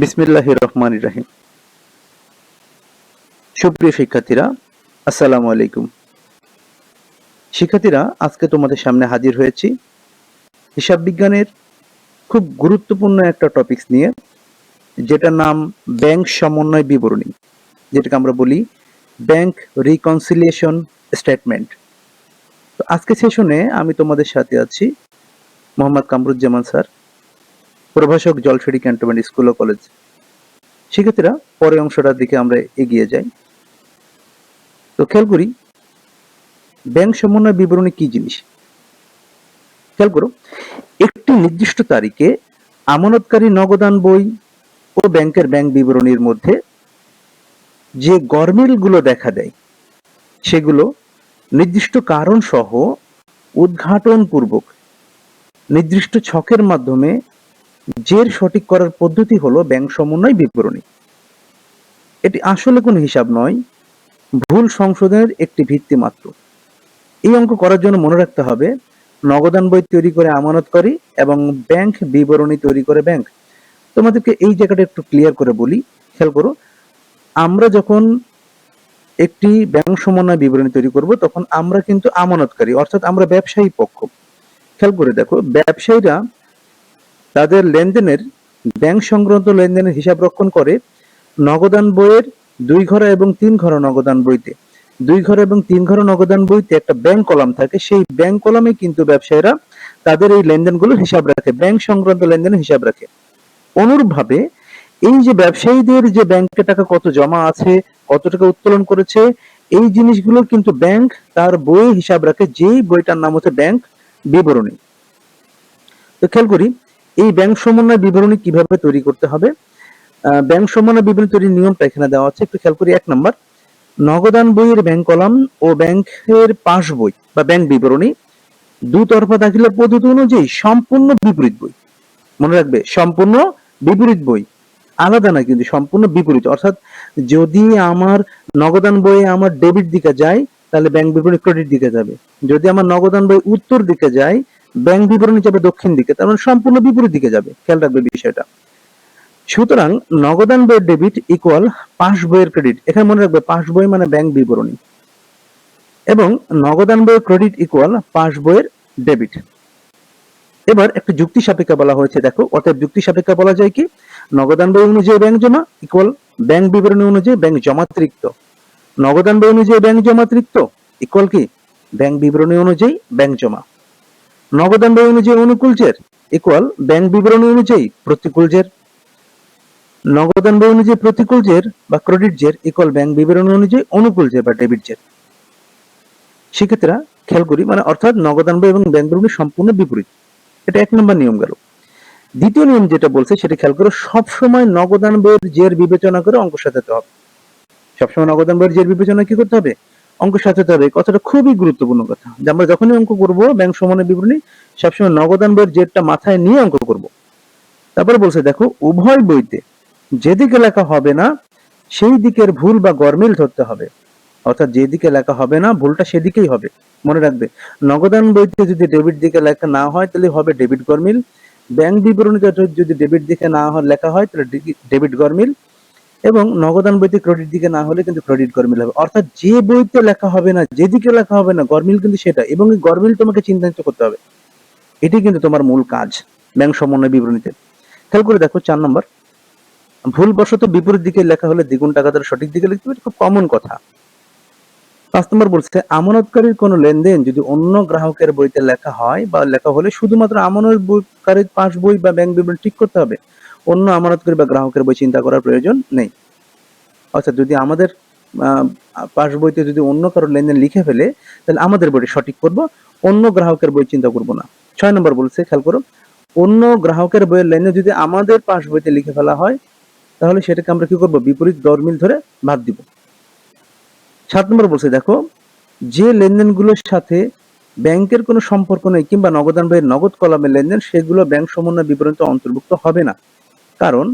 বিসমিল্লাহ রহমান রাহিম সুপ্রিয় শিক্ষার্থীরা, আসসালামু আলাইকুম। শিক্ষার্থীরা, আজকে তোমাদের সামনে হাজির হয়েছি হিসাব বিজ্ঞানের খুব গুরুত্বপূর্ণ একটা টপিকস নিয়ে, যেটার নাম ব্যাংক সমন্বয় বিবরণী, যেটাকে আমরা বলি ব্যাংক রিকনসিলিয়েশন স্টেটমেন্ট তো আজকে সেশনে আমি তোমাদের সাথে আছি মোহাম্মদ কামরুজ্জামান স্যার। প্রভাষক জলসেরি ক্যান্টনমেন্ট স্কুল ও কলেজ। শিক্ষার্থীরা পরের অংশটার দিকে আমরা এগিয়ে যাই। তো খেয়াল করি, ব্যাংক সমন্বয় বিবরণী কি জিনিস? খেয়াল করো, একটি নির্দিষ্ট তারিখে আমানতকারী নগদান বই ও ব্যাংকের ব্যাংক বিবরণীর মধ্যে যে গরমিলগুলো দেখা দেয়, সেগুলো নির্দিষ্ট কারণ সহ উদ্ঘাটন পূর্বক নির্দিষ্ট ছকের মাধ্যমে জের সঠিক করার পদ্ধতি হলো ব্যাংক সমন্বয় বিবরণী। এটি আসলে কোনো হিসাব নয়, ভুল সংশোধনের একটি ভিত্তি মাত্র। এই অঙ্ক করার জন্য মনে রাখতে হবে, নগদান বই তৈরি করে আমানতকারী এবং ব্যাংক বিবরণী তৈরি করে ব্যাংক। তোমাদেরকে এই জায়গাটা একটু ক্লিয়ার করে বলি, খেয়াল করো, আমরা যখন একটি ব্যাংক সমন্বয় বিবরণী তৈরি করব, তখন আমরা কিন্তু আমানতকারী, অর্থাৎ আমরা ব্যবসায়ী পক্ষ। খেয়াল করে দেখো, ব্যবসায়ীরা তাদের লেনদেনের, ব্যাংক সংক্রান্ত লেনদেনের হিসাব রক্ষণ করে নগদান বইয়ের দুই ঘর এবং তিন ঘর নগদান বইতে। দুই ঘর এবং তিন ঘর নগদান বইতে একটা ব্যাংক কলাম থাকে। সেই ব্যাংক কলামে কিন্তু ব্যবসায়ীরা তাদের এই লেনদেনগুলো হিসাব রাখে, ব্যাংক সংক্রান্ত লেনদেনের হিসাব রাখে। অনুরূপভাবে এই যে ব্যবসায়ীদের যে ব্যাংকে টাকা কত জমা আছে, কত টাকা উত্তোলন করেছে, এই জিনিসগুলো কিন্তু ব্যাংক তার বই হিসাব রাখে। যেই বইটার নাম হচ্ছে ব্যাংক বিবরণী। তো খেয়াল করি এই ব্যাংক সমন্বয় বিবরণী কীভাবে তৈরি করতে হবে? ব্যাংক সমন্বয় বিবরণী তৈরির নিয়মটা এখানে দেওয়া আছে, একটু খেয়াল করি, এক নম্বর। নগদান বইয়ের ব্যাংক কলাম ও ব্যাংকের পাস বই বা ব্যাংক বিবরণী দুতরফা দাখিলের পদ্ধতি অনুযায়ী সম্পূর্ণ বিপরীত বই। মনে রাখবে, সম্পূর্ণ বিপরীত বই। আলাদা না কিন্তু, সম্পূর্ণ বিপরীত। অর্থাৎ যদি আমার নগদান বইয়ে আমার ডেবিট দিকে যায়, তাহলে ব্যাংক বিবরণী ক্রেডিট দিকে যাবে। যদি আমার নগদান বই উত্তর দিকে যায় ব্যাংক বিবরণী যাবে দক্ষিণ দিকে, তার মানে সম্পূর্ণ বিপরীত দিকে যাবে। খেয়াল রাখবে বিষয়টা। সুতরাং নগদান বইয়ের ডেবিট ইকুয়াল পাস বইয়ের ক্রেডিট এখানে মনে রাখবে পাস বই মানে ব্যাংক বিবরণী। এবং নগদান বইয়ের ক্রেডিট ইকুয়াল পাস বইয়ের ডেবিট এবার একটা যুক্তি সাপেক্ষে বলা হয়েছে, দেখো, অতএব যুক্তি সাপেক্ষে বলা যায় কি? নগদান বই অনুযায়ী ব্যাংক জমা ইকুয়াল ব্যাংক বিবরণী অনুযায়ী ব্যাংক জমাতিরিক্ত নগদান বই অনুযায়ী ব্যাংক জমাতিরিক্ত ইকুয়াল কি? ব্যাংক বিবরণী অনুযায়ী ব্যাংক জমা। নগদান অনুযায়ী অনুকূল জের ইকুয়াল ব্যাংক বিবরণী অনুযায়ী প্রতিকূল জের। নগদান অনুযায়ী প্রতিকূল জের বা ক্রেডিট জের ইকুয়াল ব্যাংক বিবরণী অনুযায়ী অনুকূল জের বা ডেবিট জের। সেক্ষেত্রে খেয়াল করি মানে অর্থাৎ নগদান বই এবং ব্যাংক বিবরণী সম্পূর্ণ বিপরীত। এটা এক নম্বর নিয়ম গেল। দ্বিতীয় নিয়ম যেটা বলছে, সেটা খেয়াল করো, সবসময় নগদান বইয়ের জের বিবেচনা করে অঙ্ক সাজাতে হবে। সবসময় নগদান বইয়ের জের বিবেচনা কি করতে হবে? অঙ্ক সাজাতে হবে এই কথাটা খুবই গুরুত্বপূর্ণ কথা, যে আমরা যখনই অঙ্ক করব ব্যাংক সমানের বিবরণী সবসময় নগদান বইয়ের জেরটা মাথায় নিয়ে অঙ্ক করব। তারপরে বলছে, দেখো, উভয় বইতে যেদিকে লেখা হবে না, সেই দিকের ভুল বা গরমিল ধরতে হবে। অর্থাৎ যেদিকে লেখা হবে না, ভুলটা সেদিকেই হবে। মনে রাখবে নগদান বইতে যদি ডেবিট দিকে লেখা না হয়, তাহলে হবে ডেবিট গরমিল। ব্যাংক বিবরণীতে যদি ডেবিট দিকে না লেখা হয়, তাহলে ডেবিট গরমিল। এবং নগদান বইতে ক্রেডিট দিকে না হলে কিন্তু ক্রেডিট গরমিল হবে। অর্থাৎ যে বইতে লেখা হবে না যেদিকে লেখা হবে না, গরমিল কিন্তু সেটা। এবং এই গরমিল তোমাকে চিন্তান্বিত করতে হবে। এটি কিন্তু তোমার মূল কাজ, ব্যাংক সমন্বয় বিবরণীতে। খেয়াল করে দেখো, চার নম্বর। ভুলবশত বিপরীত দিকে লেখা হলে দ্বিগুণ টাকা দ্বারা সঠিক দিকে লিখতে হবে খুব কমন কথা। পাঁচ নম্বর বলছে, আমানতকারীর কোনো লেনদেন যদি অন্য গ্রাহকের বইতে লেখা হয় বা লেখা হলে শুধুমাত্র আমানতকারীর পাস বই বা ব্যাংক বিবরণ ঠিক করতে হবে। অন্য আমানতকারী বা গ্রাহকের বই চিন্তা করার প্রয়োজন নেই। অর্থাৎ যদি আমাদের পাস বইতে যদি অন্য কারও লেনদেন লিখে ফেলে, তাহলে আমাদের বইটি সঠিক করব, অন্য গ্রাহকের বই চিন্তা করব না। ছয় নম্বর বলছে, খেয়াল করো, অন্য গ্রাহকের বইয়ের লেনদেন যদি আমাদের পাস বইতে লিখে ফেলা হয়, তাহলে সেটাকে আমরা কি করব? বিপরীত গরমিল ধরে বাদ দিব। সাত নম্বর বলছে, দেখো, যে লেনদেনগুলোর সাথে ব্যাংকের কোনো সম্পর্ক নেই কিংবা নগদান বইয়ের নগদ কলামের লেনদেন, সেগুলো ব্যাংক সমন্বয় বিবরণীতে অন্তর্ভুক্ত হবে না। কারণ,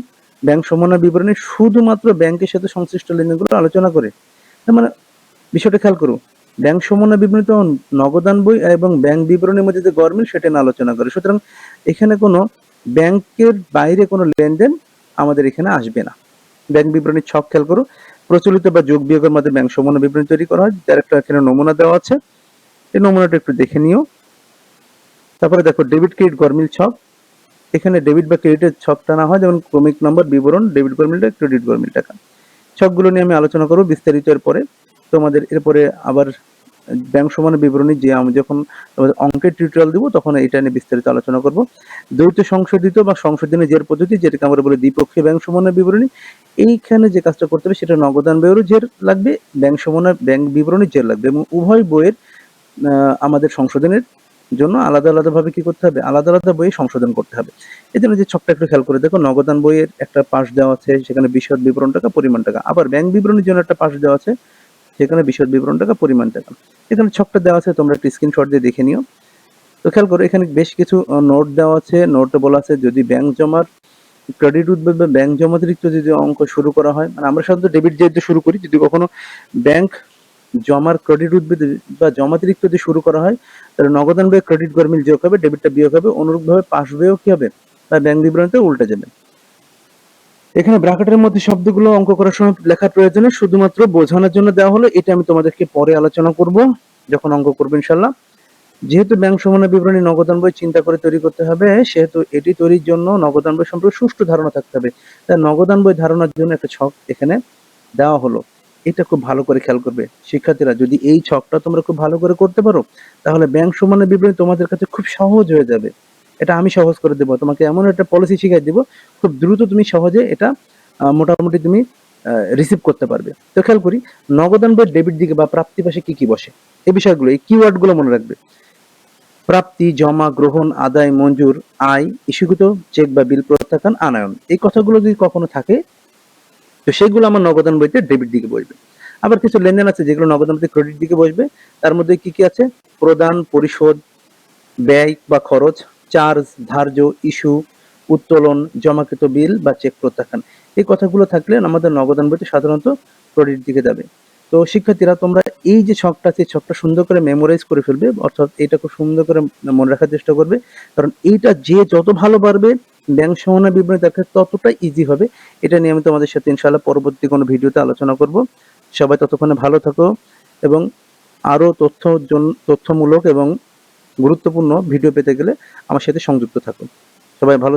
ব্যাংক সমন্বয় বিবরণী শুধুমাত্র ব্যাংকের সাথে সংশ্লিষ্ট লেনদেনগুলো আলোচনা করে। মানে বিষয়টা খেয়াল করো, ব্যাংক সমন্বয় বিবরণী তো নগদান বই এবং ব্যাংক বিবরণীর মধ্যে যে গরমিল সেটা নিয়ে আলোচনা করে। সুতরাং, এখানে কোনো ব্যাংকের বাইরে কোনো লেনদেন আমাদের এখানে আসবে না। ব্যাংক বিবরণীর ছক খেয়াল করো প্রচলিত বা যোগ বিয়োগের মধ্যে ব্যাংক সমন্বয় বিবরণী তৈরি করা হয়, যার একটা এখানে নমুনা দেওয়া আছে। এই নমুনাটা একটু দেখে নিও। তারপরে দেখো ডেবিট ক্রেডিট গরমিল ছক। এখানে ডেবিট বা ক্রেডিটের ছকটা না হয়, যেমন ক্রমিক নম্বর, বিবরণ ডেবিট গরমিলটা ক্রেডিট গরমিল টাকা। ছকগুলো নিয়ে আমি আলোচনা করব বিস্তারিত এরপরে। তোমাদের এরপরে আবার ব্যাংক সমান বিবরণী যে আমি যখন অঙ্কের টিউটোরিয়াল দিব, তখন এটা নিয়ে বিস্তারিত আলোচনা করব। দ্বৈত সংশোধিত বা সংশোধনের জের পদ্ধতি, যেটাকে আমরা বলি দ্বিপক্ষীয় ব্যাংক সমন্বয় বিবরণী, এইখানে যে কাজটা করতে হবে সেটা নগদান বইয়েরও জের লাগবে ব্যাংক সমন্বয় ব্যাংক বিবরণীর জের লাগবে এবং উভয় বইয়ের আমাদের সংশোধনের জন্য আলাদা আলাদা ভাবে কি করতে হবে? আলাদা আলাদা বই সংশোধন করতে হবে। এই জন্য যে ছকটা একটু খেয়াল করে দেখো নগদান বইয়ের একটা পাশ দেওয়া আছে, সেখানে বিশদ বিবরণ টাকা, পরিমাণ টাকা। আবার ব্যাংক বিবরণীর জন্য একটা পাশ দেওয়া আছে সেখানে বিশদ বিবরণ টাকা পরিমাণ টাকা এখানে ছকটা দেওয়া আছে, তোমরা একটা স্ক্রিনশট দিয়ে দেখে নিও। তো খেয়াল করো, এখানে বেশ কিছু নোট দেওয়া আছে। নোটে বলা আছে, যদি ব্যাংক জমার ক্রেডিট উদ্বেগ বা ব্যাংক জমাতিরিক্ত যদি অঙ্ক শুরু করা হয় মানে আমরা সাধারণত ডেবিট যেহেতু শুরু করি, যদি কখনো ব্যাংক জমার ক্রেডিট উদ্বেগ বা জমাতিরিক্ত যদি শুরু করা হয়, তাহলে নগদান বইয়ে ক্রেডিট গরমিল যোগ হবে ডেবিটটা বিয়োগ হবে, অনুরূপভাবে পাশ বইয়েও কি হবে? বা ব্যাংক বিবরণীতে উল্টে যাবে। এখানে ব্র্যাকেটের মধ্যে শব্দগুলো অঙ্ক করার সময় লেখার প্রয়োজনে শুধুমাত্র বোঝানোর জন্য দেওয়া হলো। এটা আমি তোমাদেরকে পরে আলোচনা করব, যখন অঙ্ক করব ইনশাল্লাহ যেহেতু ব্যাংক সমন্বয় বিবরণী নগদান বই চিন্তা করে তৈরি করতে হবে, সেহেতু এটি তৈরির জন্য নগদান বই সম্পর্কে সুষ্ঠু ধারণা থাকতে হবে। তাই নগদান বই ধারণার জন্য একটা ছক এখানে দেওয়া হলো। এটা খুব ভালো করে খেয়াল করবে শিক্ষার্থীরা। যদি এই ছকটা তোমরা খুব ভালো করে করতে পারো, তাহলে ব্যাংক সমন্বয় বিবরণী তোমাদের কাছে খুব সহজ হয়ে যাবে। এটা আমি সহজ করে দেবো। তোমাকে এমন একটা পলিসি শিখাই দিব, খুব দ্রুত তুমি সহজে এটা মোটামুটি তুমি রিসিভ করতে পারবে। তো খেয়াল করি নগদান বই ডেবিট দিকে বা প্রাপ্তি পাশে কি কি বসে? এই বিষয়গুলো, এই কিওয়ার্ডগুলো মনে রাখবে। প্রাপ্তি, জমা, গ্রহণ, আদায়, মঞ্জুর, আয়, ইস্যুকৃত চেক বা বিল প্রত্যাখ্যান, আনায়ন। এই কথাগুলো যদি কখনো থাকে, তো সেগুলো আমার নগদান বইতে ডেবিট দিকে বসবে। আবার কিছু লেনদেন আছে যেগুলো নগদান বইতে ক্রেডিট দিকে বসবে। তার মধ্যে কি কি আছে? প্রদান, পরিশোধ, ব্যয় বা খরচ চার্জ, ধার্য, ইস্যু, উত্তোলন, জমাকৃত বিল বা চেক প্রত্যাখ্যান। এই কথাগুলো থাকলে আমাদের নগদান বইতে সাধারণত ক্রেডিট দিকে যাবে। তো শিক্ষার্থীরা, তোমরা এই যে ছকটা, সেই ছকটা সুন্দর করে মেমোরাইজ করে ফেলবে, অর্থাৎ এটা খুব সুন্দর করে মনে রাখার চেষ্টা করবে। কারণ এইটা যে যত ভালো পারবে, ব্যাংক সমন্বয় বিবরণী দেখা ততটা ইজি হবে। এটা নিয়ে আমি তোমাদের সাথে ইনশাআল্লাহ পরবর্তী কোনো ভিডিওতে আলোচনা করব। সবাই ততক্ষণে ভালো থাকো এবং আরও তথ্য তথ্যমূলক এবং গুরুত্বপূর্ণ ভিডিও পেতে গেলে আমার সাথে সংযুক্ত থাকুন। সবাই ভালো